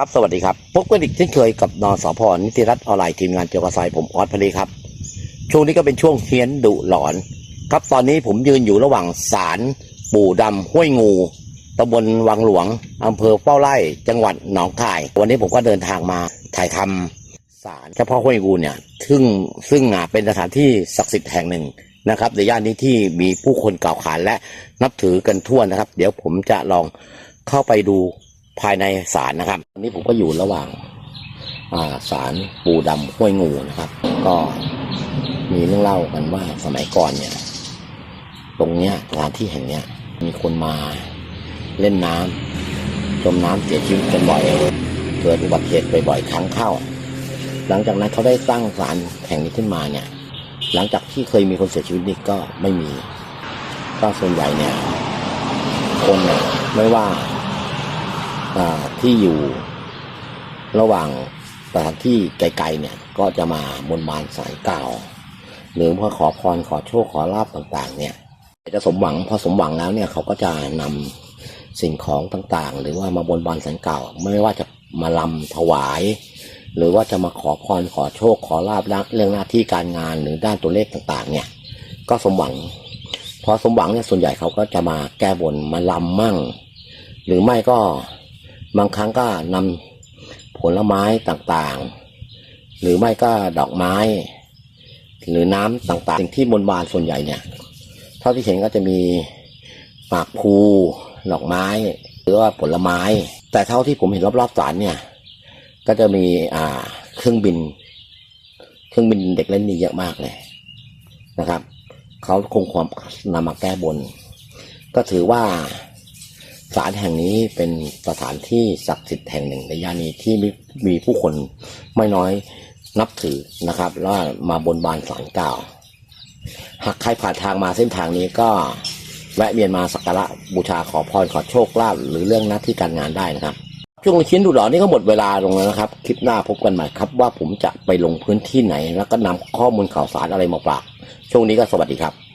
ครับสวัสดีครับพบกันอีกเช่นเคยกับนสพนิติรัฐออนไลน์ทีมงานเกี่ยวกับสายผมออสพลีครับ ช่วงนี้ก็เป็นช่วงเฮียนดุหลอน ครับตอนนี้ผมยืนอยู่ระหว่างศาลปู่ดำห้วยงูตำบลวังหลวงอำเภอเป้าไร่จังหวัดหนองคาย วันนี้ผมก็เดินทางมาถ่ายทำศาลเจ้าพ่อห้วยงูเนี่ย ซึ่งซึ่งเป็นสถานที่ศักดิ์สิทธิ์แห่งหนึ่งนะครับในย่านนี้ที่มีผู้คนกล่าวขานและนับถือกันทั่วนะครับ เดี๋ยวผมจะลองเข้าไปดู ภายในศาลนะครับวันนี้ผมก็อยู่ระหว่างาศาลปู่ดำห้วยงูนะครับ ก็มีเรื่องเล่ากันว่าสมัยก่อนเนี่ย ตรงเนี้ยสถานที่แห่งเนี้ย มีคนมาเล่นน้ำจมน้ำเสียชีวิตกันบ่อยเกิดอุบัติเหตุบ่อยๆครั้งเข้า หลังจากนั้นเขาได้สร้างศาลแห่งนี้ขึ้นมาเนี่ย หลังจากที่เคยมีคนเสียชีวิตนี่ก็ไม่มี ก็ส่วนใหญ่เนี่ย คนเนี่ยไม่ว่า ที่อยู่ระหว่างสถานที่ไกลๆเนี่ยก็จะมาบนบานสารกล่าหรือเพื่อขอพรขอโชคขอลาบต่างๆ เนี่ยจะสมหวังพอสมหวังแล้วเนี่ยเขาก็จะนำสิ่งของต่างๆ หรือว่ามาบนบานสารกล่า ไม่ว่าจะมาลำถวาย หรือว่าจะมาขอพรขอโชคขอลาบเรื่องหน้าที่การงานหรือด้านตัวเลขต่างๆ เนี่ย ก็สมหวังพอสมหวังเนี่ยส่วนใหญ่เขาก็จะมาแก้บนมาลำมั่ง หรือไม่ก็ บางครั้งก็นำผลไม้ต่างๆ หรือไม่ก็ดอกไม้ หรือน้ำต่างๆสิ่งที่บนบานส่วนใหญ่เนี่ยเท่าที่เห็นก็จะมีหมากพลูดอกไม้ หรือว่าผลไม้ แต่เท่าที่ผมเห็นรอบๆศาลเนี่ย ก็จะมีอ่าเครื่องบิน เครื่องบินเด็กเล่นนี่เยอะมากเลยนะครับเขาคงความนำมาแก้บน ก็ถือว่า ศาลแห่งนี้เป็นสถานที่ศักดิ์สิทธิ์แห่งหนึ่งในย่านนี้ที่มีผู้คนไม่น้อยนับถือนะครับ แล้วมาบนบานศาลกล่าว หากใครผ่านทางมาเส้นทางนี้ก็แวะเวียนมาสักการะบูชาขอพรขอโชคลาภหรือเรื่องหน้าที่การงานได้นะครับ ช่วงชิ้นดูหลอนี่ก็หมดเวลาลงแล้วนะครับ คลิปหน้าพบกันใหม่ครับว่าผมจะไปลงพื้นที่ไหน แล้วก็นำข้อมูลข่าวสารอะไรมาฝากช่วงนี้ก็สวัสดีครับ